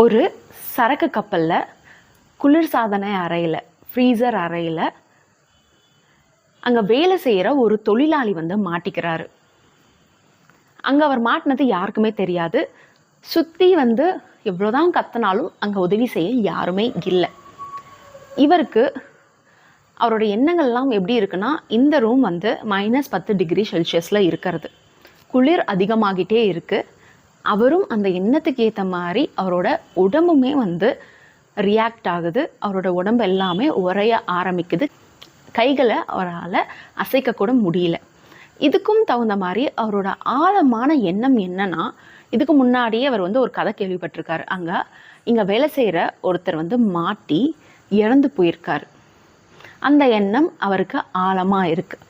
ஒரு சரக்கு கப்பலில் குளிர்சாதன அறையில் ஃப்ரீசர் அறையில் அங்கே வேலை செய்கிற ஒரு தொழிலாளி வந்து மாட்டிக்கிறாரு. அங்கே அவர் மாட்டினது யாருக்குமே தெரியாது. சுற்றி வந்து எவ்வளோதான் கத்தினாலும் அங்கே உதவி செய்ய யாருமே இல்லை. இவருக்கு அவரோட எண்ணங்கள்லாம் எப்படி இருக்குன்னா இந்த ரூம் வந்து மைனஸ் பத்து டிகிரி செல்சியஸில் இருக்கிறது. குளிர் அதிகமாகிட்டே இருக்குது அவரும் அந்த எண்ணத்துக்கு ஏற்ற மாதிரி அவரோட உடம்புமே வந்து ரியாக்ட் ஆகுது. அவரோட உடம்பு எல்லாமே உரைய ஆரம்பிக்குது. கைகளை அவரால் அசைக்கக்கூட முடியல. இதுக்கும் தகுந்த மாதிரி அவரோட ஆழமான எண்ணம் என்னன்னா இதுக்கு முன்னாடியே அவர் வந்து ஒரு கதை கேள்விப்பட்டிருக்காரு. அங்கே இங்கே வேலை செய்கிற ஒருத்தர் வந்து மாட்டி இறந்து போயிருக்கார். அந்த எண்ணம் அவருக்கு ஆழமாக இருக்குது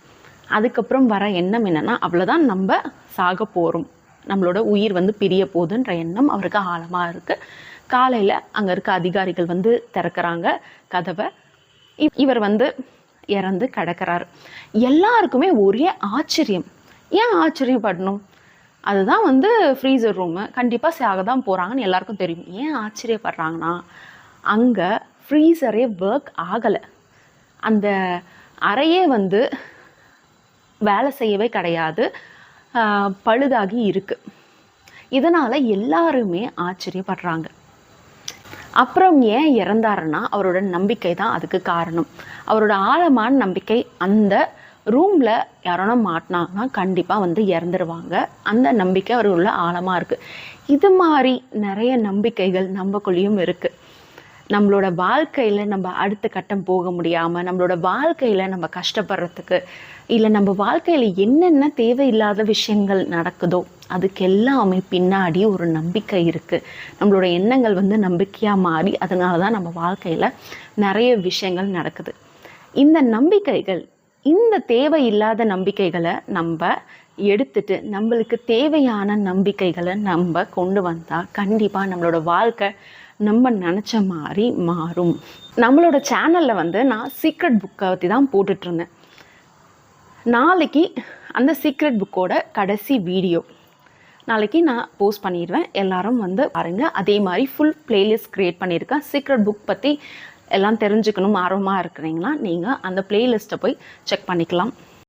அதுக்கப்புறம் வர எண்ணம் என்னென்னா அவ்வளோதான் நம்ம சாக போகிறோம் நம்மளோட உயிர் வந்து பிரிய போகுதுன்ற எண்ணம் அவருக்கு ஆழமாக இருக்குது காலையில் அங்கே இருக்க அதிகாரிகள் வந்து திறக்கிறாங்க கதவை. இவர் வந்து இறந்து கிடக்கிறாரு. எல்லாருக்குமே ஒரே ஆச்சரியம். ஏன் ஆச்சரியப்படணும்? அதுதான் வந்து ஃப்ரீசர் ரூமு கண்டிப்பாக சாக தான் போகிறாங்கன்னு எல்லாருக்கும் தெரியும். ஏன் ஆச்சரியப்படுறாங்கன்னா அங்கே ஃப்ரீசரே ஒர்க் ஆகலை. அந்த அறையே வந்து வேலை செய்யவே கிடையாது. பழுதாகி இருக்குது இதனால் எல்லாருமே ஆச்சரியப்படுறாங்க. அப்புறம் ஏன் இறந்தாருன்னா அவரோட நம்பிக்கை தான் அதுக்கு காரணம். அவரோட ஆழமான நம்பிக்கை அந்த ரூமில் யாரோனா மாட்டினாங்கன்னா கண்டிப்பாக வந்து இறந்துருவாங்க. அந்த நம்பிக்கை அவருள்ள ஆழமாக இருக்குது இது மாதிரி நிறைய நம்பிக்கைகள் நம்மக்குள்ளேயும் இருக்குது நம்மளோட வாழ்க்கையில் நம்ம அடுத்த கட்டம் போக முடியாமல் நம்மளோட வாழ்க்கையில் நம்ம கஷ்டப்படுறதுக்கு இல்லை நம்ம வாழ்க்கையில் என்னென்ன தேவையில்லாத விஷயங்கள் நடக்குதோ அதுக்கு எல்லாமே பின்னாடி ஒரு நம்பிக்கை இருக்குது நம்மளோட எண்ணங்கள் வந்து நம்பிக்கையாக மாறி அதனால தான் நம்ம வாழ்க்கையில் நிறைய விஷயங்கள் நடக்குது. இந்த நம்பிக்கைகள் இந்த தேவையில்லாத நம்பிக்கைகளை நம்ம எடுத்துட்டு நம்மளுக்கு தேவையான நம்பிக்கைகளை நம்ம கொண்டு வந்தால் கண்டிப்பாக நம்மளோட வாழ்க்கை நம்ம நினச்ச மாதிரி மாறும். நம்மளோட சேனலில் வந்து நான் சீக்ரெட் புக்கை பற்றி தான் போட்டுட்ருந்தேன். நாளைக்கு அந்த சீக்ரெட் புக்கோட கடைசி வீடியோ நாளைக்கு நான் போஸ்ட் பண்ணிடுவேன். எல்லாரும் வந்து பாருங்கள் அதே மாதிரி ஃபுல் பிளேலிஸ்ட் க்ரியேட் பண்ணியிருக்கேன். சீக்ரெட் புக் பற்றி எல்லாம் தெரிஞ்சுக்கணும் ஆர்வமாக இருக்கிறீங்களா நீங்கள் அந்த பிளேலிஸ்ட்டை போய் செக் பண்ணிக்கலாம்.